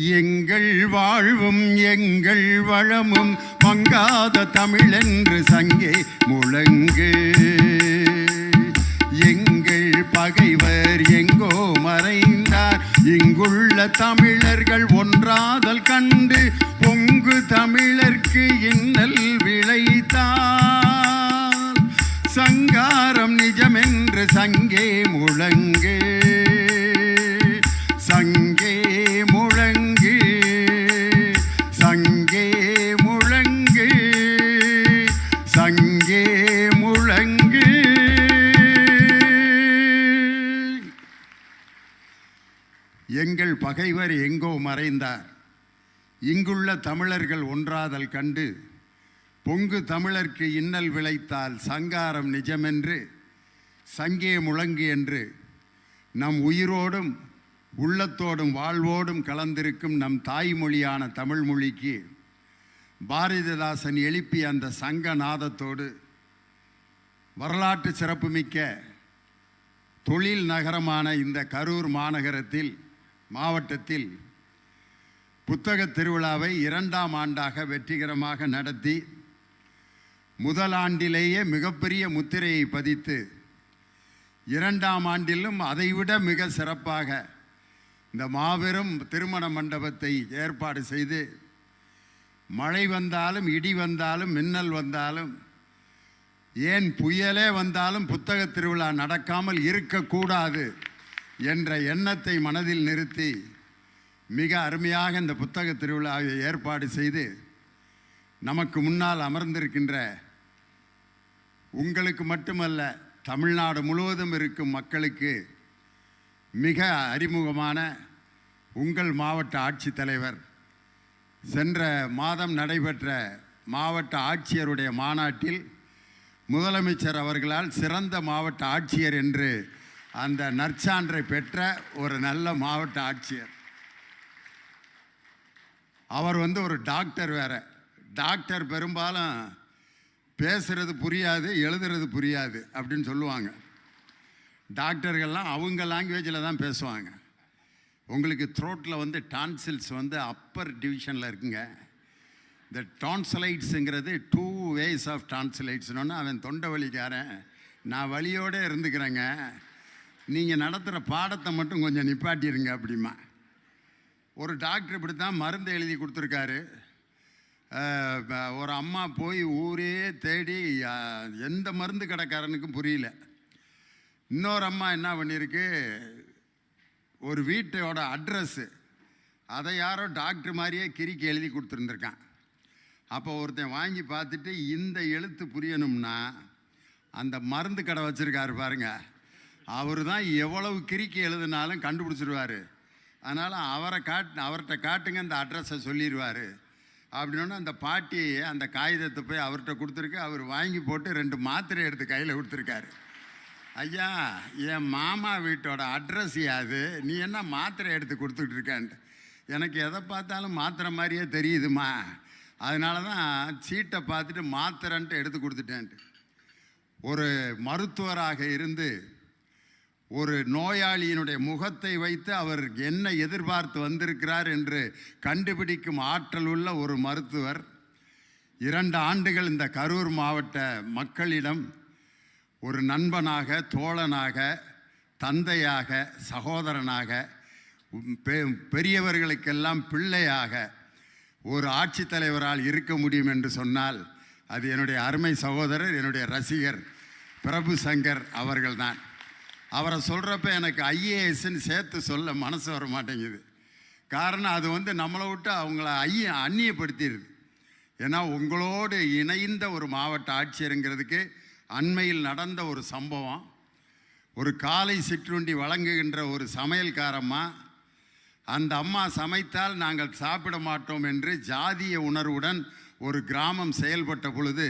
எங்கள் வாழ்வும் எங்கள் வளமும் மங்காத தமிழென்று சங்கே முழங்கு. எங்கள் பகைவர் எங்கோ மறைந்தார். இங்குள்ள தமிழர்கள் ஒன்றாதல் கண்டு பொங்கு தமிழர்க்கு இன்னல் விளைத்தார். சங்காரம் நிஜமென்று சங்கே முழங்கு. சங்க பகைவர் எங்கோ மறைந்தார். இங்குள்ள தமிழர்கள் ஒன்றாதல் கண்டு பொங்கு தமிழர்க்கு இன்னல் விளைத்தால் சங்காரம் நிஜமென்று சங்கே முழங்கு என்று நம் உயிரோடும் உள்ளத்தோடும் வாழ்வோடும் கலந்திருக்கும் நம் தாய்மொழியான தமிழ் மொழிக்கு பாரதிதாசன் எழுப்பிய அந்த சங்க நாதத்தோடு வரலாற்று சிறப்புமிக்க தொழில் நகரமான இந்த கரூர் மாநகரத்தில் மாவட்டத்தில் புத்தக திருவிழாவை இரண்டாம் ஆண்டாக வெற்றிகரமாக நடத்தி முதல் ஆண்டிலேயே மிகப்பெரிய முத்திரையை பதித்து இரண்டாம் ஆண்டிலும் அதைவிட மிக சிறப்பாக இந்த மாபெரும் திருமண மண்டபத்தை ஏற்பாடு செய்து மழை வந்தாலும் இடி வந்தாலும் மின்னல் வந்தாலும் ஏன் புயலே வந்தாலும் புத்தக திருவிழா நடக்காமல் இருக்கக்கூடாது. என்ற எண்ணத்தை மனதில் நிறுத்தி மிக அருமையாக இந்த புத்தக திருவிழாவை ஏற்பாடு செய்து நமக்கு முன்னால் அமர்ந்திருக்கின்ற உங்களுக்கு மட்டுமல்ல தமிழ்நாடு முழுவதும் இருக்கும் மக்களுக்கு மிக அறிமுகமான உங்கள் மாவட்ட ஆட்சித்தலைவர். சென்ற மாதம் நடைபெற்ற மாவட்ட ஆட்சியருடைய மாநாட்டில் முதலமைச்சர் அவர்களால் சிறந்த மாவட்ட ஆட்சியர் என்று அந்த நற்சான்றை பெற்ற ஒரு நல்ல மாவட்ட ஆட்சியர். அவர் வந்து ஒரு டாக்டர் வேற. டாக்டர் பெரும்பாலும் பேசுறது புரியாது எழுதுறது புரியாது அப்படின்னு சொல்லுவாங்க. டாக்டர்கள்லாம் அவங்க லாங்குவேஜில் தான் பேசுவாங்க. உங்களுக்கு த்ரோட்டில் வந்து டான்சில்ஸ் வந்து அப்பர் டிவிஷனில் இருக்குங்க. இந்த டான்சலைட்ஸுங்கிறது டூ வேஸ் ஆஃப் டான்சலைட்ஸ்னு அவன் தொண்டை வலிக்காரன். நான் வழியோடு இருந்துக்கிறேங்க. நீங்கள் நடத்துகிற பாடத்தை மட்டும் கொஞ்சம் நிப்பாட்டிடுங்க அப்படிமா. ஒரு டாக்டர் இப்படி தான் மருந்து எழுதி கொடுத்துருக்காரு. ஒரு அம்மா போய் ஊரே தேடி எந்த மருந்து கடைக்காரனுக்கும் புரியல. இன்னொரு அம்மா என்ன பண்ணியிருக்கு ஒரு வீட்டோட அட்ரஸ்ஸு அதை யாரோ டாக்டர் மாதிரியே கிறுக்கி எழுதி கொடுத்துருந்துருக்கான். அப்போ ஒருத்தன் வாங்கி பார்த்துட்டு இந்த எழுத்து புரியணும்னா அந்த மருந்து கடை வச்சுருக்காரு பாருங்கள் அவர் தான் எவ்வளவு கிறுக்கி எழுதினாலும் கண்டுபிடிச்சிருவார். அதனால் அவரை காட் அவர்கிட்ட காட்டுங்க அந்த அட்ரஸை சொல்லிடுவார் அப்படின்னா அந்த பாட்டி அந்த காகிதத்தை போய் அவர்கிட்ட கொடுத்துருக்கு. அவர் வாங்கி போட்டு ரெண்டு மாத்திரை எடுத்து கையில் கொடுத்துருக்காரு. ஐயா என் மாமா வீட்டோட அட்ரஸ் யாது? நீ என்ன மாத்திரை எடுத்து கொடுத்துட்டு இருக்கான்ட்டு எனக்கு எதை பார்த்தாலும் மாத்திரை மாதிரியே தெரியுதுமா? அதனால தான் சீட்டை பார்த்துட்டு மாத்திரன்ட்டு எடுத்து கொடுத்துட்டேன்ட்டு. ஒரு மருத்துவராக இருந்து ஒரு நோயாளியினுடைய முகத்தை வைத்து அவர் என்ன எதிர்பார்த்து வந்திருக்கிறார் என்று கண்டுபிடிக்கும் ஆற்றல் உள்ள ஒரு மருத்துவர். இரண்டு ஆண்டுகள் இந்த கரூர் மாவட்ட மக்களிடம் ஒரு நண்பனாக தோழனாக தந்தையாக சகோதரனாக பெ- பெரியவர்களுக்கெல்லாம் பிள்ளையாக ஒரு ஆட்சித்தலைவரால் இருக்க முடியும் என்று சொன்னால் அது என்னுடைய அருமை சகோதரர் என்னுடைய ரசிகர் பிரபு சங்கர் அவர்கள்தான். அவரை சொல்கிறப்ப எனக்கு ஐஏஎஸ்ன்னு சேர்த்து சொல்ல மனசு வர மாட்டேங்குது. காரணம் அது வந்து நம்மளை விட்டு அவங்கள ஐய அந்நியப்படுத்திடுது. ஏன்னா உங்களோடு இணைந்த ஒரு மாவட்ட ஆட்சியருங்கிறதுக்கு அண்மையில் நடந்த ஒரு சம்பவம் ஒரு காலை சிற்றுண்டி வழங்குகின்ற ஒரு சமையல்காரம்மா அந்த அம்மா சமைத்தால் நாங்கள் சாப்பிட மாட்டோம் என்று ஜாதிய உணர்வுடன் ஒரு கிராமம் செயல்பட்ட பொழுது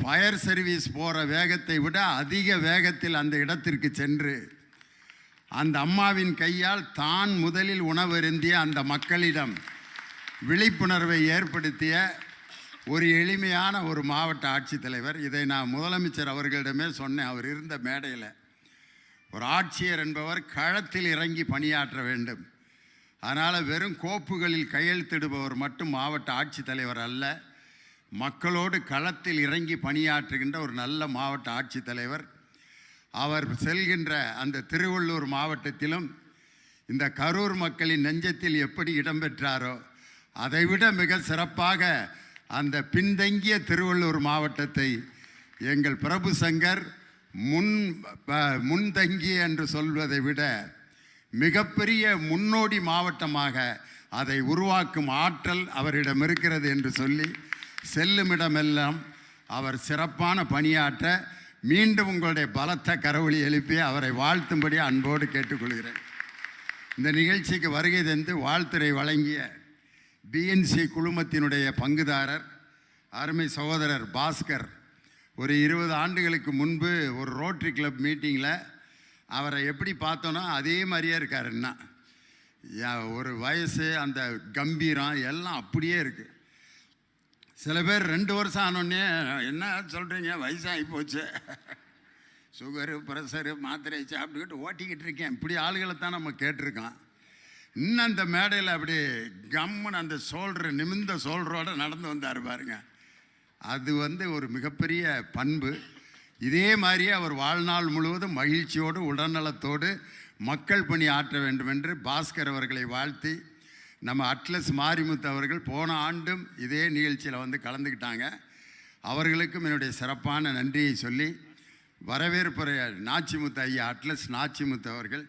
ஃபயர் சர்வீஸ் போகிற வேகத்தை விட அதிக வேகத்தில் அந்த இடத்திற்கு சென்று அந்த அம்மாவின் கையால் தான் முதலில் உணவருந்திய அந்த மக்களிடம் விழிப்புணர்வை ஏற்படுத்திய ஒரு எளிமையான ஒரு மாவட்ட ஆட்சித்தலைவர். இதை நான் முதலமைச்சர் அவர்களிடமே சொன்னேன். அவர் இருந்த மேடையில். ஒரு ஆட்சியர் என்பவர் களத்தில் இறங்கி பணியாற்ற வேண்டும். அதனால் வெறும் கோப்புகளில் கையெழுத்திடுபவர் மட்டும் மாவட்ட ஆட்சித்தலைவர் அல்ல. மக்களோடு களத்தில் இறங்கி பணியாற்றுகின்ற ஒரு நல்ல மாவட்ட ஆட்சித்தலைவர். அவர் செல்கின்ற அந்த திருவள்ளூர் மாவட்டத்திலும் இந்த கரூர் மக்களின் நெஞ்சத்தில் எப்படி இடம்பெற்றாரோ அதைவிட மிக சிறப்பாக அந்த பின்தங்கிய திருவள்ளூர் மாவட்டத்தை எங்கள் பிரபு சங்கர் முன் முன்தங்கிய முன்தங்கி என்று சொல்வதை விட மிகப்பெரிய முன்னோடி மாவட்டமாக அதை உருவாக்கும் ஆற்றல் அவரிடம் இருக்கிறது என்று சொல்லி செல்லுமிடமெல்லாம் அவர் சிறப்பான பணியாற்ற மீண்டும் உங்களுடைய பலத்த கரவொளி எழுப்பி அவரை வாழ்த்தும்படி அன்போடு கேட்டுக்கொள்கிறேன். இந்த நிகழ்ச்சிக்கு வருகை தந்து வாழ்த்துறை வழங்கிய பிஎன்சி குழுமத்தினுடைய பங்குதாரர் அருமை சகோதரர் பாஸ்கர் ஒரு இருபது ஆண்டுகளுக்கு முன்பு ஒரு ரோட்ரி கிளப் மீட்டிங்கில் அவரை எப்படி பார்த்தோன்னா அதே மாதிரியே இருக்கார் என்ன ஒரு வயசு அந்த கம்பீரம் எல்லாம் அப்படியே இருக்குது சில பேர் ரெண்டு வருஷம் ஆனோடனே என்ன சொல்கிறீங்க வயசாகி போச்சு. சுகரு ப்ரெஷரு மாத்திரை சாப்பிட்டுக்கிட்டு ஓட்டிக்கிட்டு இருக்கேன். இப்படி ஆளுகளை தான் நம்ம கேட்டிருக்கோம். இன்னும் அந்த மேடையில் அப்படி கம்முன்னு அந்த சோல்டர் நிமிந்த சோல்டரோட நடந்து வந்தார் பாருங்க. அது வந்து ஒரு மிகப்பெரிய பண்பு. இதே மாதிரியே அவர் வாழ்நாள் முழுவதும் மகிழ்ச்சியோடு உடல்நலத்தோடு மக்கள் பணி ஆற்ற வேண்டும் என்று பாஸ்கர் அவர்களை வாழ்த்தி நம்ம அட்லஸ் மாரிமுத்து அவர்கள் போன ஆண்டும் இதே நிகழ்ச்சியில் வந்து கலந்துக்கிட்டாங்க. அவர்களுக்கும் என்னுடைய சிறப்பான நன்றியை சொல்லி வரவேற்புரை நாச்சிமுத்து ஐயா அட்லஸ் நாச்சிமுத்து அவர்கள்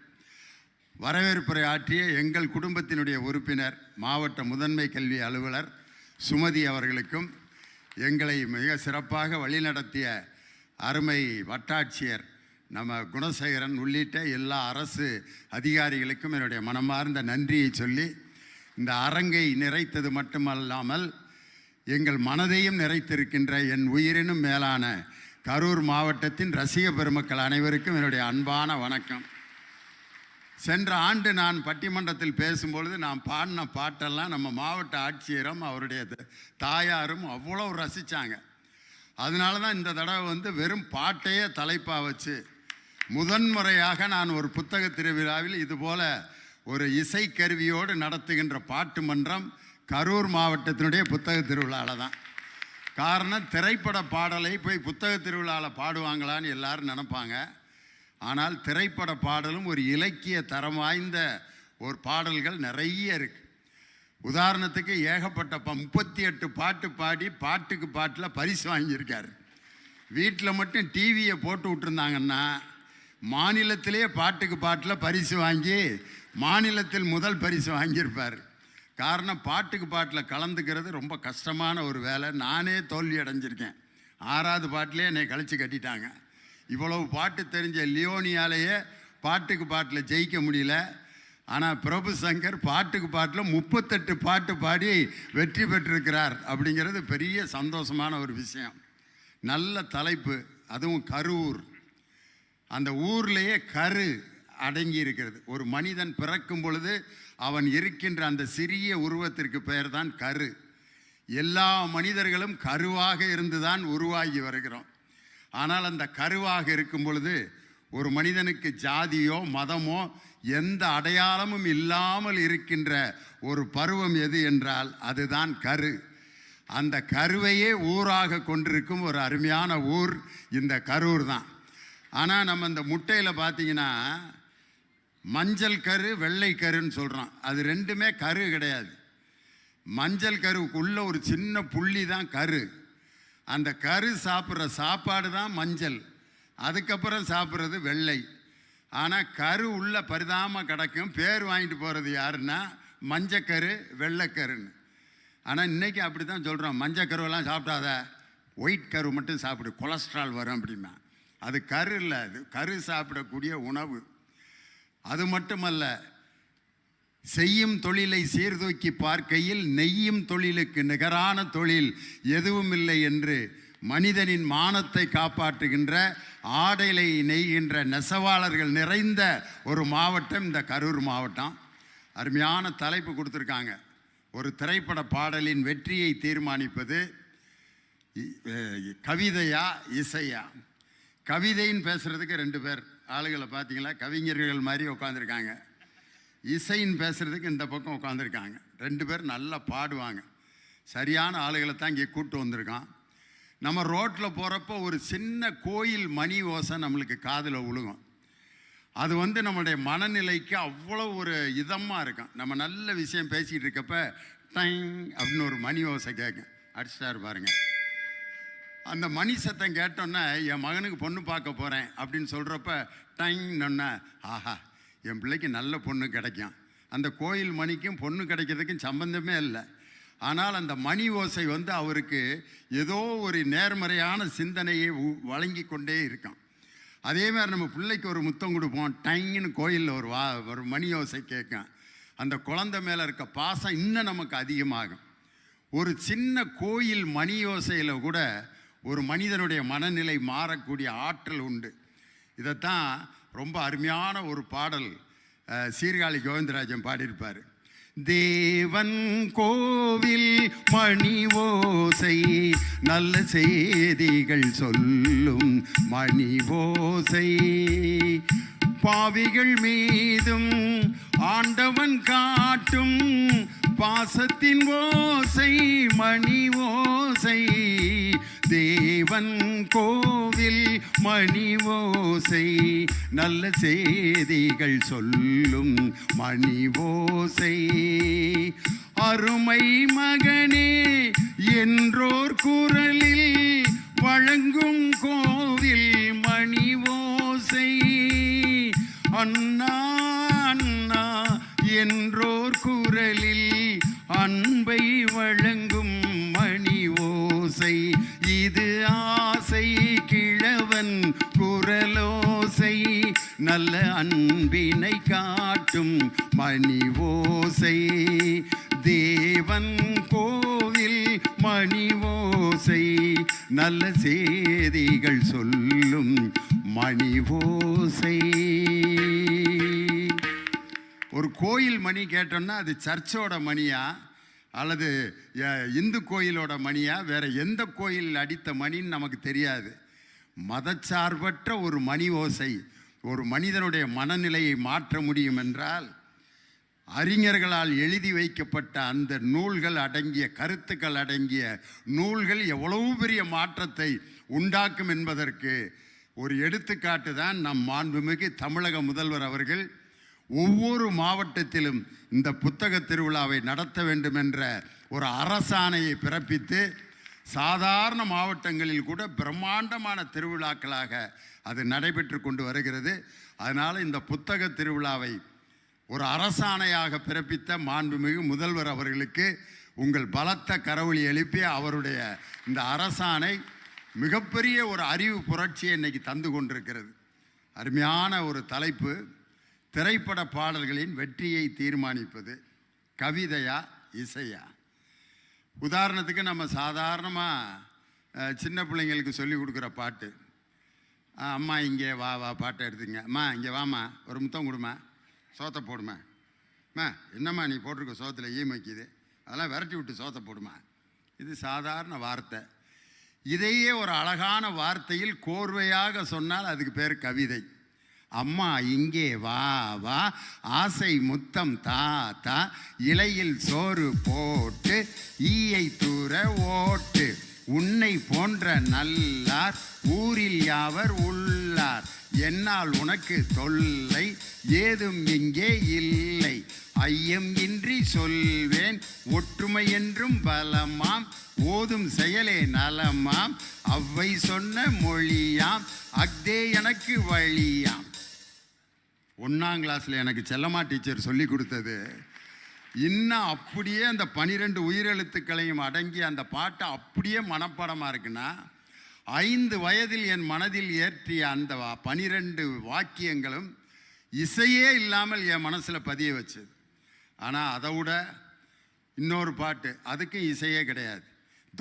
வரவேற்புரை ஆற்றிய எங்கள் குடும்பத்தினுடைய உறுப்பினர் மாவட்ட முதன்மை கல்வி அலுவலர் சுமதி அவர்களுக்கும் எங்களை மிக சிறப்பாக வழிநடத்திய அருமை வட்டாட்சியர் நம்ம குணசேகரன் உள்ளிட்ட எல்லா அரசு அதிகாரிகளுக்கும் என்னுடைய மனமார்ந்த நன்றியை சொல்லி இந்த அரங்கை நிறைத்தது மட்டுமல்லாமல் எங்கள் மனதையும் நிறைத்திருக்கின்ற என் உயிரினும் மேலான கரூர் மாவட்டத்தின் ரசிக பெருமக்கள் அனைவருக்கும் என்னுடைய அன்பான வணக்கம். சென்ற ஆண்டு நான் பட்டிமன்றத்தில் பேசும்பொழுது நான் பாடின பாட்டெல்லாம் நம்ம மாவட்ட ஆட்சியரும் அவருடைய த- தாயாரும் அவ்வளோ ரசித்தாங்க அதனால தான் இந்த தடவை வந்து வெறும் பாட்டையே தலைப்பாக வச்சு முதன்முறையாக நான் ஒரு புத்தக திருவிழாவில் இதுபோல் ஒரு இசைக்கருவியோடு நடத்துகின்ற பாட்டு மன்றம் கரூர் மாவட்டத்தினுடைய புத்தக திருவிழாவில் தான். காரணம் திரைப்பட பாடலை போய் புத்தக திருவிழாவில் பாடுவாங்களான்னு எல்லாரும் நினப்பாங்க. ஆனால் திரைப்பட பாடலும் ஒரு இலக்கிய தரம் வாய்ந்த ஒரு பாடல்கள் நிறைய இருக்கு. உதாரணத்துக்கு ஏகப்பட்ட ப முப்பத்தி எட்டு பாட்டு பாடி பாட்டுக்கு பாட்டில் பரிசு வாங்கியிருக்காரு. வீட்டில் மட்டும் டிவியை போட்டு விட்டுருந்தாங்கன்னா மாநிலத்திலே பாட்டுக்கு பாட்டில் பரிசு வாங்கி மாநிலத்தில் முதல் பரிசு வாங்கியிருப்பார். காரணம் பாட்டுக்கு பாட்டில் கலந்துக்கிறது ரொம்ப கஷ்டமான ஒரு வேலை. நானே தோல்வி அடைஞ்சிருக்கேன். ஆறாவது பாட்டிலே என்னை கழித்து கட்டிட்டாங்க. இவ்வளவு பாட்டு தெரிஞ்ச லியோனியாலேயே பாட்டுக்கு பாட்டில் ஜெயிக்க முடியல. ஆனால் பிரபு சங்கர் பாட்டுக்கு பாட்டில் முப்பத்தெட்டு பாட்டு பாடி வெற்றி பெற்றிருக்கிறார் அப்படிங்கிறது பெரிய சந்தோஷமான ஒரு விஷயம். நல்ல தலைப்பு. அதுவும் கரூர். அந்த ஊர்லேயே கரு. அடங்கி இருக்கிறது ஒரு மனிதன் பிறக்கும் பொழுது அவன் இருக்கின்ற அந்த சிறிய உருவத்திற்கு பெயர் தான் கரு. எல்லா மனிதர்களும் கருவாக இருந்துதான் உருவாகி வருகிறோம். ஆனால் அந்த கருவாக இருக்கும் பொழுது ஒரு மனிதனுக்கு ஜாதியோ மதமோ எந்த அடையாளமும் இல்லாமல் இருக்கின்ற ஒரு பருவம் எது என்றால் அதுதான் கரு. அந்த கருவையே ஊராக கொண்டிருக்கும் ஒரு அருமையான ஊர் இந்த கரூர் தான். ஆனால் நம்ம இந்த முட்டையில் பார்த்தீங்கன்னா மஞ்சள் கரு வெள்ளை கருன்னு சொல்கிறோம் அது ரெண்டுமே கரு கிடையாது. மஞ்சள் கருவுக்குள்ளே ஒரு சின்ன புள்ளி தான் கரு. அந்த கரு சாப்பிட்ற சாப்பாடு தான் மஞ்சள். அதுக்கப்புறம் சாப்பிட்றது வெள்ளை. ஆனால் கரு உள்ள பரிதாம கிடக்கும். பேர் வாங்கிட்டு போகிறது யாருன்னா மஞ்சக்கரு வெள்ளைக்கருன்னு ஆனால் இன்றைக்கி அப்படி தான் சொல்கிறோம் மஞ்சள் கருவெல்லாம் சாப்பிடாத. ஒயிட் கரு மட்டும் சாப்பிடு. கொலஸ்ட்ரால் வரும் அப்படிமா அது கரு இல்லை. அது கரு சாப்பிடக்கூடிய உணவு. அது மட்டுமல்ல செய்யும் தொழிலை சீர்தூக்கி பார்க்கையில் நெய்யும் தொழிலுக்கு நிகரான தொழில் எதுவும் இல்லை என்று மனிதனின் மானத்தை காப்பாற்றுகின்ற ஆடைகளை நெய்கின்ற நெசவாளர்கள் நிறைந்த ஒரு மாவட்டம் இந்த கரூர் மாவட்டம். அருமையான தலைப்பு கொடுத்துருக்காங்க. ஒரு திரைப்பட பாடலின் வெற்றியை தீர்மானிப்பது கவிதையா இசையா? கவிதைன்னு பேசுகிறதுக்கு ரெண்டு பேர். ஆளுகளை பார்த்தீங்களா? கவிஞர்கள் மாதிரி உட்காந்துருக்காங்க இசைன்னு பேசுகிறதுக்கு இந்த பக்கம் உட்காந்துருக்காங்க ரெண்டு பேர் நல்லா பாடுவாங்க. சரியான ஆளுகளை தான் இங்கே கூப்பிட்டு வந்திருக்கான். நம்ம ரோட்டில் போகிறப்போ ஒரு சின்ன கோயில் மணி ஓசை நம்மளுக்கு காதில் விழுகும் அது வந்து நம்மளுடைய மனநிலைக்கு அவ்வளோ ஒரு இதமாக இருக்கும். நம்ம நல்ல விஷயம் பேசிகிட்டு இருக்கப்ப டைங் அப்படின்னு ஒரு மணி ஓசை கேட்கும். அடிச்சிட்டாரு பாருங்கள் அந்த மணி சத்தம் கேட்டோன்னே என் மகனுக்கு பொண்ணு பார்க்க போகிறேன் அப்படின்னு சொல்கிறப்ப டைங்னொன்னே ஆஹா என் பிள்ளைக்கு நல்ல பொண்ணு கிடைக்கும். அந்த கோயில் மணிக்கும் பொண்ணு கிடைக்கிறதுக்கும் சம்பந்தமே இல்லை. ஆனால் அந்த மணி ஓசை வந்து அவருக்கு ஏதோ ஒரு நேர்மறையான சிந்தனையை உ- வழங்கி கொண்டே இருக்கான் அதே மாதிரி நம்ம பிள்ளைக்கு ஒரு முத்தம் கொடுப்போம் டைங்குன்னு கோயிலில் ஒரு வா ஒரு மணி ஓசை கேட்கும். அந்த குழந்தை மேலே இருக்க பாசம் இன்னும் நமக்கு அதிகமாகும். ஒரு சின்ன கோயில் மணி ஓசையில் கூட ஒரு மனிதனுடைய மனநிலை மாறக்கூடிய ஆற்றல் உண்டு. இதைத்தான் ரொம்ப அருமையான ஒரு பாடல் சீர்காழி கோவிந்தராஜன் பாடியிருப்பார். தேவன் கோவில் மணி ஓசை நல்ல செய்திகள் சொல்லும் மணி ஓசை. பாவிகள் மீதும் ஆண்டவன் காட்டும் பாசத்தின் ஓசை மணி ஓசை. தேவன் கோவில் மணி ஓசை நல்ல செய்திகள் சொல்லும் மணிவோசை. அருமை மகனே என்றோர் குரலில் வழங்கும் கோவில் மணி ஓசை அண்ணா அண்ணா என்றோர் குரலில் அன்பை வழங்கும் மணி ஓசை இது ஆசை கிழவன் குரலோசை நல்ல அன்பினை காட்டும் மணி ஓசை. தேவன் கோவில் மணி ஓசை நல்ல செய்திகள் சொல்லும் மணி ஓசை. ஒரு கோயில் மணி கேட்டோம்னா அது சர்ச்சோட மணியா? அல்லது இந்து கோயிலோட மணியா? வேற எந்த கோயில் அடித்த மணின்னு நமக்கு தெரியாது. மதச்சார்பற்ற ஒரு மணி ஓசை ஒரு மனிதனுடைய மனநிலையை மாற்ற முடியும் என்றால் அறிஞர்களால் எழுதி வைக்கப்பட்ட அந்த நூல்கள் அடங்கிய கருத்துக்கள் அடங்கிய நூல்கள் எவ்வளவு பெரிய மாற்றத்தை உண்டாக்கும் என்பதற்கு ஒரு எடுத்துக்காட்டு தான் நம் மாண்புமிகு தமிழக முதல்வர் அவர்கள் ஒவ்வொரு மாவட்டத்திலும் இந்த புத்தக திருவிழாவை நடத்த வேண்டும் என்ற ஒரு அரசாணையை பிறப்பித்து சாதாரண மாவட்டங்களில் கூட பிரம்மாண்டமான திருவிழாக்களாக அது நடைபெற்று கொண்டு வருகிறது. அதனால் இந்த புத்தக திருவிழாவை ஒரு அரசாணையாக பிறப்பித்த மாண்புமிகு முதல்வர் அவர்களுக்கு உங்கள் பலத்த கரவொலி எழுப்பி அவருடைய இந்த அரசாணை மிகப்பெரிய ஒரு அறிவு புரட்சியை இன்னைக்கு தந்து கொண்டிருக்கிறது. அருமையான ஒரு தலைப்பு. திரைப்பட பாடல்களின் வெற்றியை தீர்மானிப்பது கவிதையா இசையா? உதாரணத்துக்கு நம்ம சாதாரணமாக சின்ன பிள்ளைங்களுக்கு சொல்லி கொடுக்குற பாட்டு. அம்மா இங்கே வா வா பாட்டை எடுத்துங்க அம்மா இங்கே வாம்மா. ஒரு முத்தம் கொடுமா சோத்தை போடுமா அம்மா என்னம்மா நீ போட்டிருக்க சோத்தில் ஈமைக்குது அதெல்லாம் விரட்டி விட்டு சோத்தை போடுமா இது சாதாரண வார்த்தை. இதையே ஒரு அழகான வார்த்தையில் கோர்வையாக சொன்னால் அதுக்கு பேர் கவிதை. அம்மா இங்கே வா வா. ஆசை முத்தம் தாத்தா இலையில் சோறு போட்டு ஈயை தூர ஓட்டு. உன்னை போன்ற நல்லார் ஊரில் யாவர் உள்ளார்? என்னால் உனக்கு தொல்லை ஏதும் இங்கே இல்லை. ஐயம் இன்றி சொல்வேன் ஒற்றுமை என்றும் பலமாம். ஓதும் செயலே நலமாம். அவ்வை சொன்ன மொழியாம் அக்தே எனக்கு வழியாம். ஒன்றாம் கிளாஸில் எனக்கு செல்லம்மா டீச்சர் சொல்லி கொடுத்தது. இன்னும் அப்படியே அந்த பனிரெண்டு உயிரெழுத்துக்களையும் அடங்கி அந்த பாட்டை அப்படியே மனப்பாடமாக இருக்குன்னா ஐந்து வயதில் என் மனதில் ஏற்றிய அந்த பனிரெண்டு வாக்கியங்களும் இசையே இல்லாமல் என் மனசில் பதிய வச்சது. ஆனால் அதை விட இன்னொரு பாட்டு அதுக்கும் இசையே கிடையாது.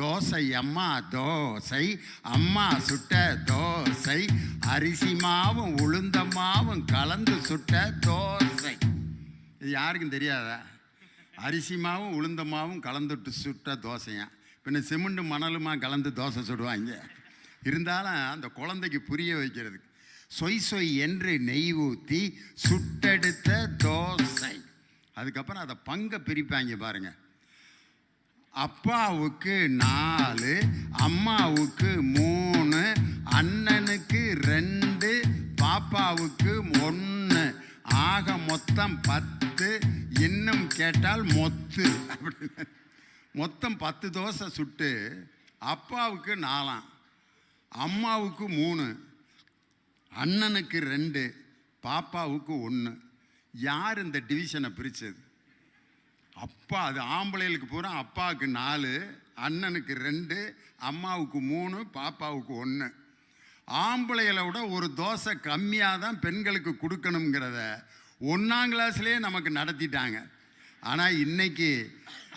தோசை அம்மா தோசை அம்மா சுட்ட தோசை அரிசி மாவும் உளுந்த மாவும் கலந்து சுட்ட தோசை. இது யாருக்கும் தெரியாதா? அரிசி மாவும் உளுந்த மாவும் கலந்துட்டு சுட்ட தோசையா? பின்ன சிமெண்ட் மணலுமா கலந்து தோசை சுடுவாங்க. இருந்தாலும் அந்த குழந்தைக்கு புரிய வைக்கிறதுக்கு சொய் சொய் என்று நெய் ஊற்றி சுட்டெடுத்த தோசை. அதுக்கப்புறம் அதை பங்கை பிரிப்பாங்க பாருங்க. அப்பாவுக்கு நாலு அம்மாவுக்கு மூணு அண்ணன் பாப்பாவுக்கு ஒன்று ஆக மொத்தம் பத்து. இன்னும் கேட்டால் மொத்து. அப்படின்னு. மொத்தம் பத்து தோசை சுட்டு அப்பாவுக்கு நாலாம். அம்மாவுக்கு மூணு. அண்ணனுக்கு ரெண்டு. பாப்பாவுக்கு ஒன்று யார் இந்த டிவிஷனை பிரித்தது அப்பா அது ஆம்பளைகளுக்கு பூரா அப்பாவுக்கு நாலு அண்ணனுக்கு ரெண்டு அம்மாவுக்கு மூணு பாப்பாவுக்கு ஒன்று ஆம்பளைகளை விட ஒரு தோசை கம்மியாக தான் பெண்களுக்கு கொடுக்கணுங்கிறத ஒன்றாம் கிளாஸ்லேயே நமக்கு நடத்திட்டாங்க. ஆனால் இன்றைக்கி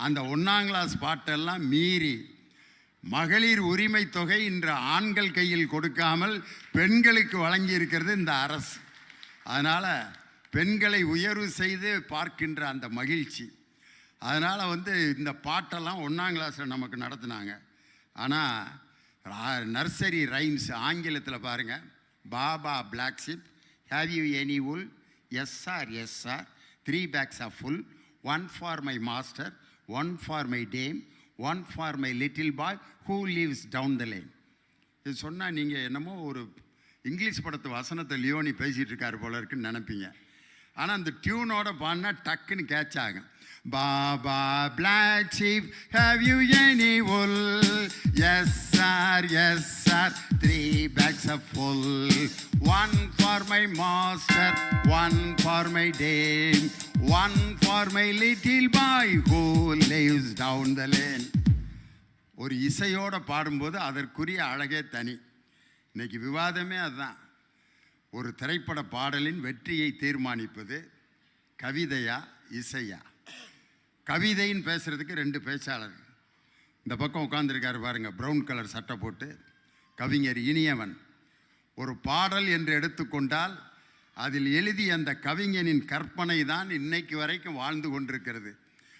அந்த ஒன்றாம் கிளாஸ் பாட்டெல்லாம் மீறி மகளிர் உரிமை தொகை இன்று ஆண்கள் கையில் கொடுக்காமல் பெண்களுக்கு வழங்கி இருக்கிறது இந்த அரசு. அதனால் பெண்களை உயர்வு செய்து பார்க்கின்ற அந்த மகிழ்ச்சி. அதனால் வந்து இந்த பாட்டெல்லாம் ஒன்றாம் கிளாஸில் நமக்கு நடத்துனாங்க. ஆனால் நர்சரி ரைம்ஸ் ஆங்கிலத்தில் பாருங்கள் baa baa black sheep have you any wool yes sir yes sir three bags of full one for my master one for my dame one for my little boy who lives down the lane இது சொன்னால் நீங்கள் என்னமோ ஒரு English படத்து வசனத்தை லியோனி பேசிகிட்டு இருக்காரு போல இருக்குன்னு நினைப்பீங்க. ஆனால் அந்த டியூனோட பாடினா டக்குன்னு கேட்ச் ஆகும். Baa baa black Sheep, have you any wool? Yes sir, yes sir. Three bags are full one for my master one for my dame, one for my little boy who lives down the lane ஒரு இசையோடு பாடும்போது அதற்குரிய அழகே தனி. இன்னைக்கு விவாதமே அதுதான் ஒரு திரைப்பட பாடலின் வெற்றியை தீர்மானிப்பது கவிதையா இசையா? கவிதைன்னு பேசுகிறதுக்கு ரெண்டு பேச்சாளர். இந்த பக்கம் உட்காந்துருக்காரு பாருங்க ப்ரௌன் கலர் சட்டை போட்டு. கவிஞர் இனியவன். ஒரு பாடல் என்று எடுத்துக்கொண்டால் அதில் எழுதி அந்த கவிஞனின் கற்பனை தான் இன்னைக்கு வரைக்கும் வாழ்ந்து கொண்டிருக்கிறது.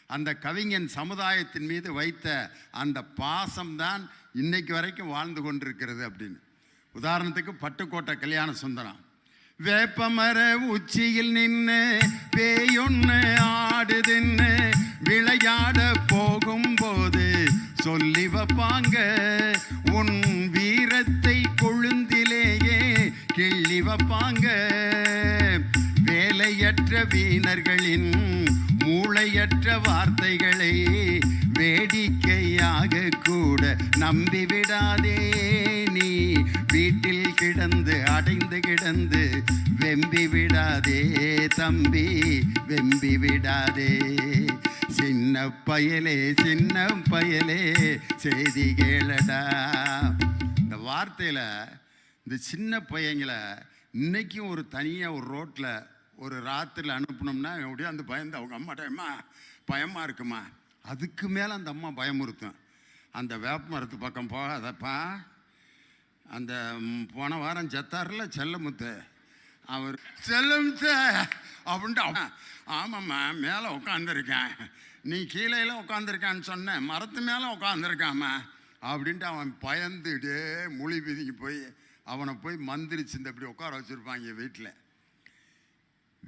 அந்த கவிஞன் சமுதாயத்தின் மீது வைத்த அந்த பாசம்தான் இன்னைக்கு வரைக்கும் வாழ்ந்து கொண்டிருக்கிறது அப்படின்னு. உதாரணத்துக்கு பட்டுக்கோட்டை கல்யாண சுந்தரம். வேப்பமர உச்சியில் நின்று பேயொன்னு ஆடுதுன்னு விளையாட போகும்போது சொல்லி வைப்பாங்க உன் வீரத்தை கொழுந்திலேயே கிள்ளி வைப்பாங்க. வேலையற்ற வீணர்களின் மூளையற்ற வார்த்தைகளை வேடிக்கையாக கூட நம்பிவிடாதே நீ. வீட்டில் கிடந்து அடைந்து கிடந்து வெம்பி விடாதே தம்பி வெம்பி விடாதே சின்ன பயலே சின்ன பயலே செய்தி கேளடா. இந்த வார்த்தையில் இந்த சின்ன பையங்களை இன்றைக்கும் ஒரு தனியாக ஒரு ரோட்டில் ஒரு ராத்திரியில் அனுப்பினோம்னா எப்படியோ அந்த பயந்து அவங்க அம்மாட்ட அம்மா பயமாக இருக்குமா? அதுக்கு மேலே அந்த அம்மா பயமுறுத்தும். அந்த வேப்ப மரத்து பக்கம் போகாதப்பா. அந்த போன வாரம் செத்தார்ல செல்லமுத்து. அவர் செல்லமுத்து! அப்படின்ட்டு அவன், ஆமாம்மா மேலே உட்காந்துருக்கேன் நீ கீழே உட்காந்துருக்கான்னு சொன்னேன் மரத்து மேலே உட்காந்துருக்காம்மா அப்படின்ட்டு அவன் பயந்துட்டு மொழி பிதிக்கு போய் அவனை போய் மந்திரிச்சு இந்த இப்படி உட்கார வச்சுருப்பாங்க வீட்டில்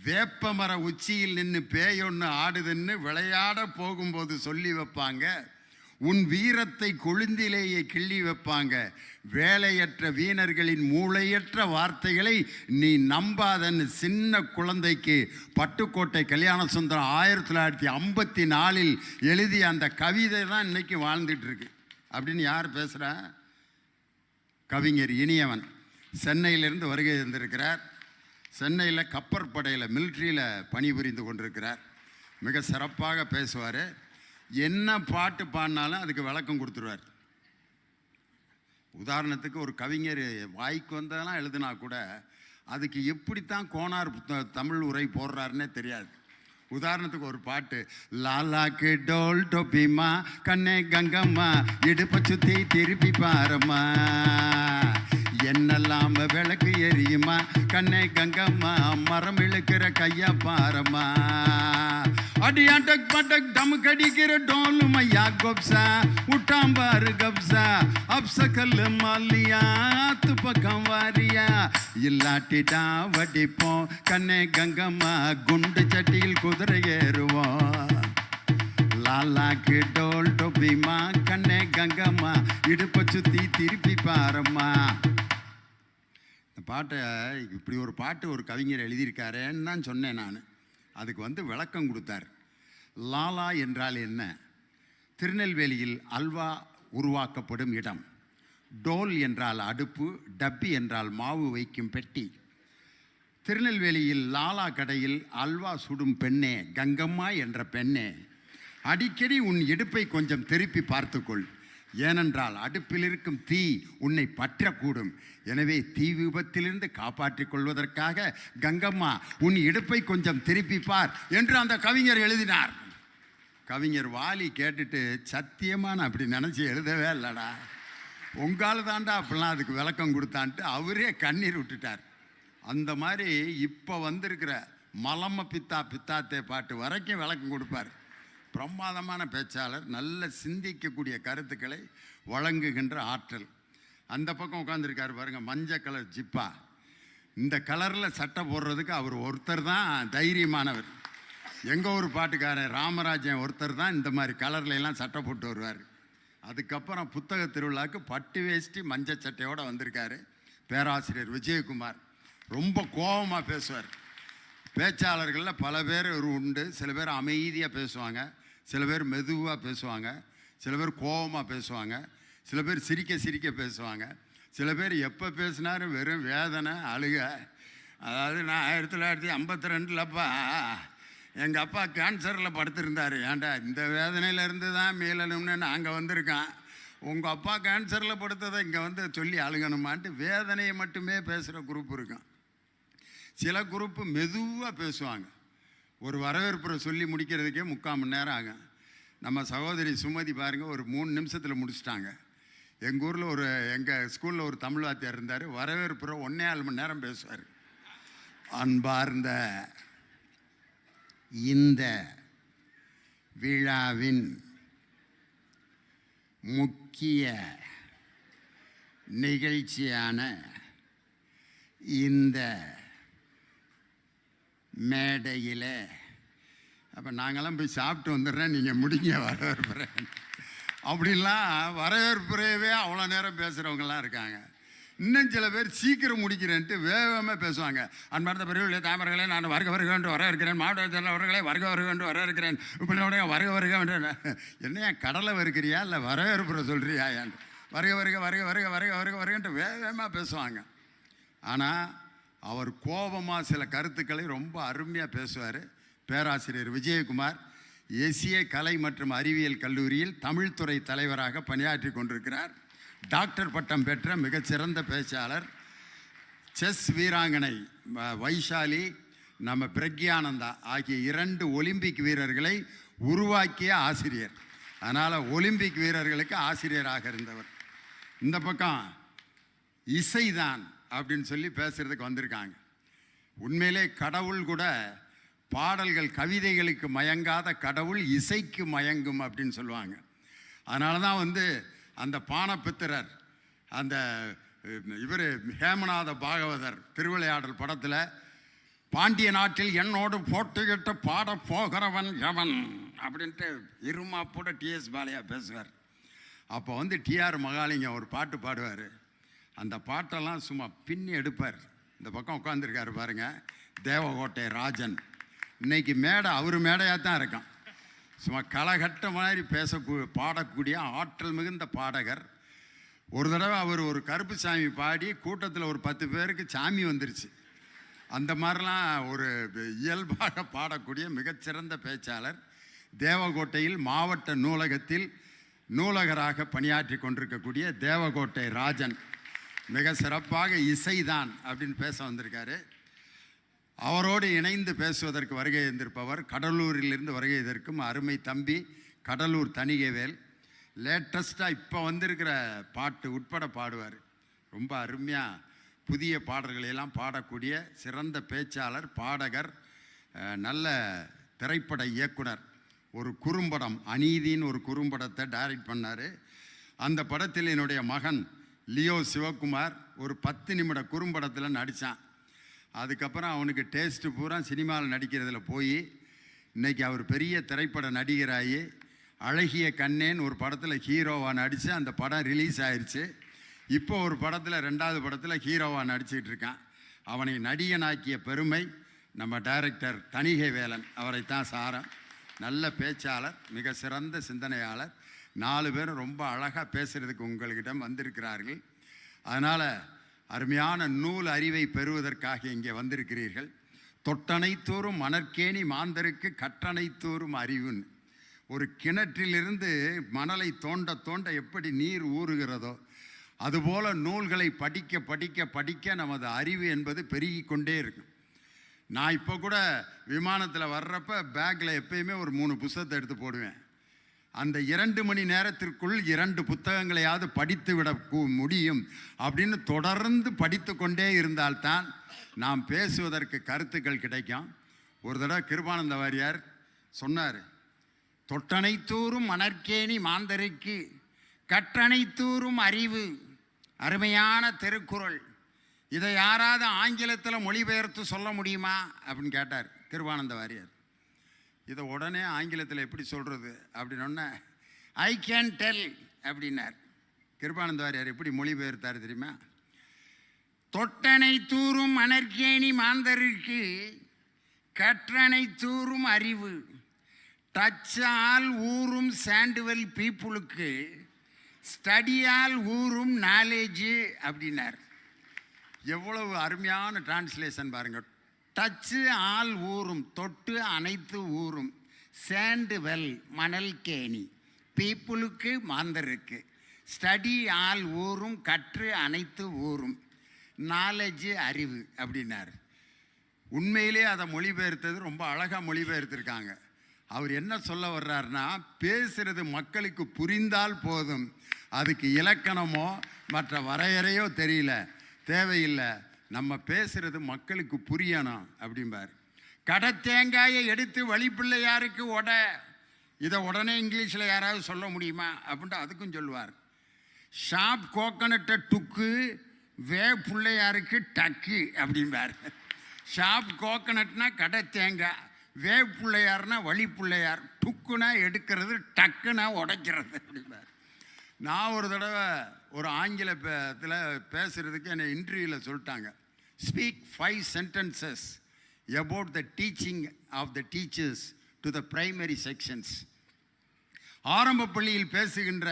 வேப்பமர உச்சியில் நின்று பேயொன்று ஆடுதுன்னு விளையாட போகும்போது சொல்லி வைப்பாங்க. உன் வீரத்தை கொழுந்திலேயே கிள்ளி வைப்பாங்க. வேலையற்ற வீணர்களின் மூளையற்ற வார்த்தைகளை நீ நம்பாதன்னு சின்ன குழந்தைக்கு பட்டுக்கோட்டை கல்யாண சுந்தரம் ஆயிரத்தி தொள்ளாயிரத்தி ஐம்பத்தி நாலில் எழுதிய அந்த கவிதை தான் இன்னைக்கு வாழ்ந்துட்டு இருக்கு அப்படின்னு யார் பேசுகிறா கவிஞர் இனியவன். சென்னையிலிருந்து வருகை இருந்திருக்கிறார் சென்னையில் கப்பற்படையில் மிலிட்ரியில் பணிபுரிந்து கொண்டிருக்கிறார். மிக சிறப்பாக பேசுவார். என்ன பாட்டு பாடினாலும் அதுக்கு விளக்கம் கொடுத்துருவார். உதாரணத்துக்கு ஒரு கவிஞர் வாய்க்கு வந்ததெல்லாம் எழுதுனா கூட அதுக்கு எப்படித்தான் கோனார் தமிழ் உரை போடுறாருன்னே தெரியாது. உதாரணத்துக்கு ஒரு பாட்டு லாலாக்கு டோல் டொப்பிமா கண்ணே கங்கம்மா இடுப்ப சுத்தி திருப்பி பாரம்மா. என்னெல்லாம் விளக்கு எரியுமா? கண்ணே கங்கம்மா மரம் இழுக்கிற கையா பாரம்மா. அடி அண்டக் படக் பட்டக் டமுக்கடிக்கிற டோலு மையா கொப்சா உட்டாம்பாரு கப்சா அப்ச கல்லு மாலியா ஆத்து பக்கம் வாரியா. இல்லாட்டிட்டா வடிப்போம் கண்ணே கங்கம்மா குண்டு சட்டியில் குதிரை ஏறுவோம். லாலாக்கு டோல் டொப்பிமா கண்ணே கங்கம்மா இடுப்பை சுத்தி திருப்பி பாரம்மா. பாட்டை இப்படி ஒரு பாட்டு ஒரு கவிஞர் எழுதியிருக்காரேன்னு தான் சொன்னேன் நான். அதுக்கு வந்து விளக்கம் கொடுத்தார். லாலா என்றால் என்ன? திருநெல்வேலியில் அல்வா உருவாக்கப்படும் இடம். டோல் என்றால் அடுப்பு டப்பி என்றால் மாவு வைக்கும் பெட்டி. திருநெல்வேலியில் லாலா கடையில் அல்வா சுடும் பெண்ணே கங்கம்மா என்ற பெண்ணே. அடிக்கடி உன் இடுப்பை கொஞ்சம் திருப்பி பார்த்துக்கொள். ஏனென்றால் அடுப்பில் இருக்கும் தீ உன்னை பற்றக்கூடும். எனவே தீ விபத்திலிருந்து காப்பாற்றிக் கொள்வதற்காக கங்கம்மா உன் இடுப்பை கொஞ்சம் திருப்பி பார் என்று அந்த கவிஞர் எழுதினார். கவிஞர் வாலி கேட்டுட்டு சத்தியமான அப்படி நினச்சி எழுதவே இல்லைடா. உங்கால் தாண்டா அப்படிலாம் அதுக்கு விளக்கம் கொடுத்தான்ட்டு அவரே கண்ணீர் விட்டுட்டார். அந்த மாதிரி இப்போ வந்திருக்கிற மலம்ம பித்தா பித்தாத்தே பாட்டு வரைக்கும் விளக்கம் கொடுப்பார். பிரமாதமான பேச்சாளர் நல்ல சிந்திக்கக்கூடிய கருத்துக்களை வழங்குகின்ற ஆற்றல். அந்த பக்கம் உட்காந்துருக்காரு பாருங்கள் மஞ்சள் கலர் ஜிப்பா. இந்த கலரில் சட்டை போடுறதுக்கு அவர் ஒருத்தர் தான் தைரியமானவர். எங்கள் ஊர் பாட்டுக்காரன் ராமராஜன் ஒருத்தர் தான் இந்த மாதிரி கலர்ல எல்லாம் சட்டை போட்டு வருவார். அதுக்கப்புறம் புத்தக திருவிழாவுக்கு பட்டு வேஷ்டி மஞ்சள் சட்டையோடு வந்திருக்காரு பேராசிரியர் விஜயகுமார். ரொம்ப கோபமாக பேசுவார். பேச்சாளர்களில் பல பேர் ஒரு உண்டு. சில பேர் அமைதியாக பேசுவாங்க. சில பேர் மெதுவாக பேசுவாங்க. சில பேர் கோபமாக பேசுவாங்க. சில பேர் சிரிக்க சிரிக்க பேசுவாங்க. சில பேர் எப்போ பேசினாலும் வெறும் வேதனை அழுக. அதாவது நான் ஆயிரத்தி தொள்ளாயிரத்தி ஐம்பத்தி ரெண்டுலப்பா எங்கள் அப்பா கேன்சரில் படுத்திருந்தார். ஏன்டா இந்த வேதனையிலேருந்து தான் மீளணும்னு நாங்கள் வந்திருக்கோம். உங்கள் அப்பா கேன்சரில் படுத்ததை இங்கே வந்து சொல்லி அழுகணுமான்ட்டு வேதனையை மட்டுமே பேசுகிற குரூப் இருக்கும். சில குரூப்பு மெதுவாக பேசுவாங்க. ஒரு வரவேற்புரை சொல்லி முடிக்கிறதுக்கே முக்கால் மணி நேரம் ஆகும். நம்ம சகோதரி சுமதி பாருங்கள் ஒரு மூணு நிமிஷத்தில் முடிச்சிட்டாங்க. எங்கள் ஊரில் ஒரு எங்கள் ஸ்கூலில் ஒரு தமிழ் வாத்தியார் இருந்தார். வரவேற்புரை ஒன்றே ஆறு மணி நேரம் பேசுவார். அன்பார்ந்த இந்த விழாவின் முக்கிய நிகழ்ச்சியான இந்த மேடையில். அப்போ நாங்களாம் போய் சாப்பிட்டு வந்துடுறேன். நீங்கள் முடிங்க வரவேற்புறேன். அப்படிலாம் வரவேற்புறையவே அவ்வளோ நேரம் பேசுகிறவங்கலாம் இருக்காங்க. இன்னும் சில பேர் சீக்கிரம் முடிக்கிறேன்ட்டு வேகமாக பேசுவாங்க. அன்பார்ந்த பிரிவுகளே தாமரங்களே நான் வருக வருக என்று வர இருக்கிறேன். மாவட்ட அவர்களே வருக வருக என்று வர இருக்கிறேன். இப்படி வருக வருக என்று என்னையா கடலை வருக்கிறியா இல்லை வரவேற்புரை சொல்கிறியா ஏன்? வருக வருக வருக வருக வருக வருக வருகன்ட்டு வேகமாக பேசுவாங்க. ஆனால் அவர் கோபமாக சில கருத்துக்களை ரொம்ப அருமையாக பேசுவார். பேராசிரியர் விஜயகுமார் எஸ்ஏ கலை மற்றும் அறிவியல் கல்லூரியில் தமிழ்துறை தலைவராக பணியாற்றி கொண்டிருக்கிறார். டாக்டர் பட்டம் பெற்ற மிகச்சிறந்த பேச்சாளர் செஸ் வீராங்கனை வ- வைஷாலி நம்ம பிரக்யானந்தா ஆகிய இரண்டு ஒலிம்பிக் வீரர்களை உருவாக்கிய ஆசிரியர். அதனால் ஒலிம்பிக் வீரர்களுக்கு ஆசிரியராக இருந்தவர். இந்த பக்கம் இசைதான் அப்படின்னு சொல்லி பேசுகிறதுக்கு வந்திருக்காங்க. உண்மையிலே கடவுள் கூட பாடல்கள் கவிதைகளுக்கு மயங்காத கடவுள் இசைக்கு மயங்கும் அப்படின்னு சொல்லுவாங்க. அதனால தான் வந்து அந்த பானபித்திரர் அந்த இவர் ஹேமநாத பாகவதர் திருவிளையாடல் படத்தில் பாண்டிய நாட்டில் என்னோடு போட்டுக்கிட்டு பாட போகிறவன் எவன்? அப்படின்ட்டு இருமாப்போட டிஎஸ் பாலையா பேசுவார். அப்போ வந்து டிஆர் மகாலிங்கம் ஒரு பாட்டு பாடுவார். அந்த பாட்டெல்லாம் சும்மா பின்னி எடுப்பார். இந்த பக்கம் உட்காந்துருக்காரு பாருங்க தேவகோட்டை ராஜன். இன்னைக்கு மேடை அவர் மேடையாக தான் இருக்கான். சும்மா களகட்ட மாதிரி பேசக்கூ பாடக்கூடிய ஆற்றல் மிகுந்த பாடகர். ஒரு தடவை அவர் ஒரு கருப்பு சாமி பாடி கூட்டத்தில் ஒரு பத்து பேருக்கு சாமி வந்துருச்சு. அந்த மாதிரிலாம் ஒரு இயல்பாக பாடக்கூடிய மிகச்சிறந்த பேச்சாளர். தேவகோட்டையில் மாவட்ட நூலகத்தில் நூலகராக பணியாற்றி கொண்டிருக்கக்கூடிய தேவகோட்டை ராஜன். மிக சிறப்பாக இசைதான் அப்படின்னு பேச வந்திருக்காரு. அவரோடு இணைந்து பேசுவதற்கு வருகை இருந்திருப்பவர் கடலூரிலிருந்து வருகை இதற்கும் அருமை தம்பி கடலூர் தணிகைவேல். லேட்டஸ்ட்டாக இப்போ வந்திருக்கிற பாட்டு உட்பட பாடுவார். ரொம்ப அருமையாக புதிய பாடல்களையெல்லாம் பாடக்கூடிய சிறந்த பேச்சாளர் பாடகர் நல்ல திரைப்பட இயக்குனர். ஒரு குறும்படம் அநீதின்னு ஒரு குறும்படத்தை டைரக்ட் பண்ணார். அந்த படத்தில் என்னுடைய மகன் லியோ சிவகுமார் ஒரு பத்து நிமிட குறும்படத்தில் நடித்தான் அதுக்கப்புறம் அவனுக்கு டேஸ்ட்டு பூரா சினிமாவில் நடிக்கிறதுல போய் இன்னைக்கு அவர் பெரிய திரைப்பட நடிகராகி அழகிய கண்ணேன்னு ஒரு படத்தில் ஹீரோவாக நடித்து அந்த படம் ரிலீஸ் ஆயிடுச்சு இப்போ ஒரு படத்தில் ரெண்டாவது படத்தில் ஹீரோவாக நடிச்சிக்கிட்டு இருக்கான். அவனை நடிகனாக்கிய பெருமை நம்ம டைரக்டர் தணிகை வேலன் அவரைத்தான் சாரம். நல்ல பேச்சாளர் மிக சிறந்த சிந்தனையாளர். நாலு பேரும் ரொம்ப அழகாக பேசுகிறதுக்கு உங்கள்கிட்ட வந்திருக்கிறார்கள். அதனால் அருமையான நூல் அறிவை பெறுவதற்காக இங்கே வந்திருக்கிறீர்கள். தொட்டனைத்தோறும் மணற்கேணி மாந்தருக்கு கற்றனைத்தோறும் அறிவுன்னு ஒரு கிணற்றிலிருந்து மணலை தோண்ட தோண்ட எப்படி நீர் ஊறுகிறதோ அதுபோல் நூல்களை படிக்க படிக்க படிக்க நமது அறிவு என்பது பெருகி கொண்டே இருக்கும். நான் இப்போ கூட விமானத்தில் வர்றப்ப பேக்கில் எப்பயுமே ஒரு மூணு புஸ்தகத்தை எடுத்து போடுவேன். அந்த இரண்டு மணி நேரத்திற்குள் இரண்டு புத்தகங்களையாவது படித்து விட முடியும் அப்படின்னு தொடர்ந்து படித்து கொண்டே இருந்தால்தான் நாம் பேசுவதற்கு கருத்துக்கள் கிடைக்கும். ஒரு தடவை கிருபானந்த வாரியார் சொன்னார் தொட்டனைத்தூரும் மணற்கேணி மாந்தருக்கு கற்றனைத்தூரும் அறிவு அருமையான திருக்குறள் இதை யாராவது ஆங்கிலத்தில் மொழிபெயர்த்து சொல்ல முடியுமா? அப்படின்னு கேட்டார் கிருபானந்த வாரியார் இதை உடனே ஆங்கிலத்தில் எப்படி சொல்கிறது அப்படின்னொன்னே ஐ கேன் டெல் அப்படின்னார். கிருபானந்த வாரியார் எப்படி மொழிபெயர்த்தார் தெரியுமா? தொட்டனை தூறும் அனர்கேணி மாந்தருக்கு கற்றனை தூறும் அறிவு டச்சால் ஊறும் சாண்டுவல் பீப்புளுக்கு ஸ்டடியால் ஊறும் நாலேஜு அப்படின்னார். எவ்வளவு அருமையான டிரான்ஸ்லேஷன் பாருங்கள் டச்சு ஆள் ஊறும் தொட்டு அனைத்து ஊறும். சேண்டு வெல் மணல் கேணி. பீப்புளுக்கு மாந்தருக்கு. ஸ்டடி ஆள் ஊறும் கற்று அனைத்து ஊறும். நாலேஜு அறிவு அப்படின்னார். உண்மையிலே அதை மொழிபெயர்த்தது ரொம்ப அழகாக மொழிபெயர்த்திருக்காங்க. அவர் என்ன சொல்ல வர்றாருன்னா பேசுகிறது மக்களுக்கு புரிந்தால் போதும். அதுக்கு இலக்கணமோ மற்ற வரையறையோ தெரியல தேவையில்லை. நம்ம பேசுறது மக்களுக்கு புரியணும் அப்படிம்பார். கடை தேங்காயை எடுத்து வழிப்பிள்ளையாருக்கு உட இதை உடனே இங்கிலீஷில் யாராவது சொல்ல முடியுமா? அப்படின்ட்டு அதுக்கும் சொல்லுவார். ஷாப் கோக்கனட்டை டுக்கு வே பிள்ளையாருக்கு டக்கு அப்படிம்பார். ஷாப் கோக்கனட்னா கடை தேங்காய் வே பிள்ளையார்னா வழி பிள்ளையார் டுக்குனா எடுக்கிறது டக்குனா உடைக்கிறது அப்படிம்பார். நான் ஒரு தடவை ஒரு ஆங்கில பேசுகிறதுக்கு என்னை இன்டர்வியூவில் சொல்லிட்டாங்க. Speak five sentences about the teaching of the teachers to the primary sections ஆரம்ப பள்ளியில் பேசுகின்ற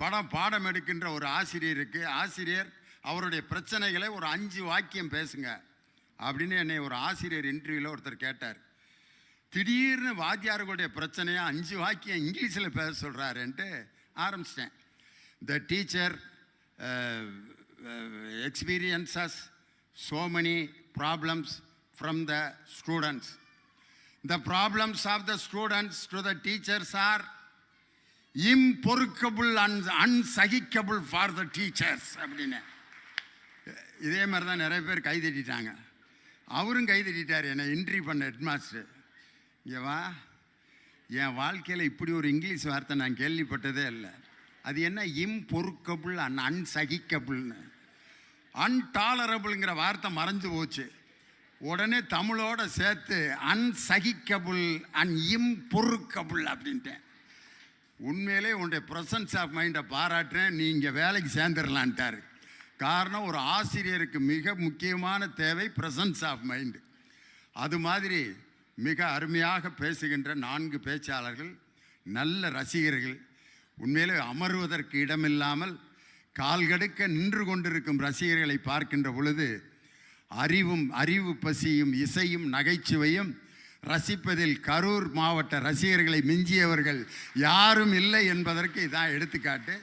படம் பாடம் எடுக்கின்ற ஒரு ஆசிரியருக்கு ஆசிரியர் அவருடைய பிரச்சனைகளை ஒரு அஞ்சு வாக்கியம் பேசுங்க அப்படின்னு என்னை ஒரு ஆசிரியர் இன்டர்வியூவில் ஒருத்தர் கேட்டார். திடீர்னு வாத்தியார்களுடைய பிரச்சனையாக அஞ்சு வாக்கியம் இங்கிலீஷில் பேச சொல்கிறாருன்ட்டு ஆரம்பிச்சிட்டேன் the teacher experiences so many problems from the students the problems of the students to the teachers are இம்பொறுக்கபுள் அன் அன்சகிக்கபுள் ஃபார் த டீச்சர்ஸ் அப்படின்னு இதே மாதிரி தான் நிறைய பேர் கை அவரும் கை என்னை இன்ட்ரி பண்ண ஹெட்மாஸ்டர் இங்கே வா என் வாழ்க்கையில் இப்படி ஒரு இங்கிலீஷ் வார்த்தை நான் கேள்விப்பட்டதே இல்லை. அது என்ன? இம்பொறுக்கபிள் அண்ட் அன்சகிக்கபிள்னு. அன்டாலரபிள்ங்கிற வார்த்தை மறைஞ்சு போச்சு. உடனே தமிழோடு சேர்த்து அன்சகிக்கபிள் அண்ட் இம்பொறுக்கபிள் அப்படின்ட்டேன். உண்மையிலே உன்னுடைய ப்ரெசன்ஸ் ஆஃப் மைண்டை பாராட்டுறேன். நீ இங்கே வேலைக்கு சேர்ந்துடலான்ட்டாரு காரணம் ஒரு ஆசிரியருக்கு மிக முக்கியமான தேவை ப்ரெசன்ஸ் ஆஃப் மைண்டு அது மாதிரி மிக அருமையாக பேசுகின்ற நான்கு பேச்சாளர்கள் நல்ல ரசிகர்கள். உண்மையிலே அமர்வதற்கு இடமில்லாமல் கால்கடுக்க நின்று கொண்டிருக்கும் ரசிகர்களை பார்க்கின்ற பொழுது அறிவும் அறிவு பசியும் இசையும் நகைச்சுவையும் ரசிப்பதில் கரூர் மாவட்ட ரசிகர்களை மிஞ்சியவர்கள் யாரும் இல்லை என்பதற்கு இதான் எடுத்துக்காட்டு.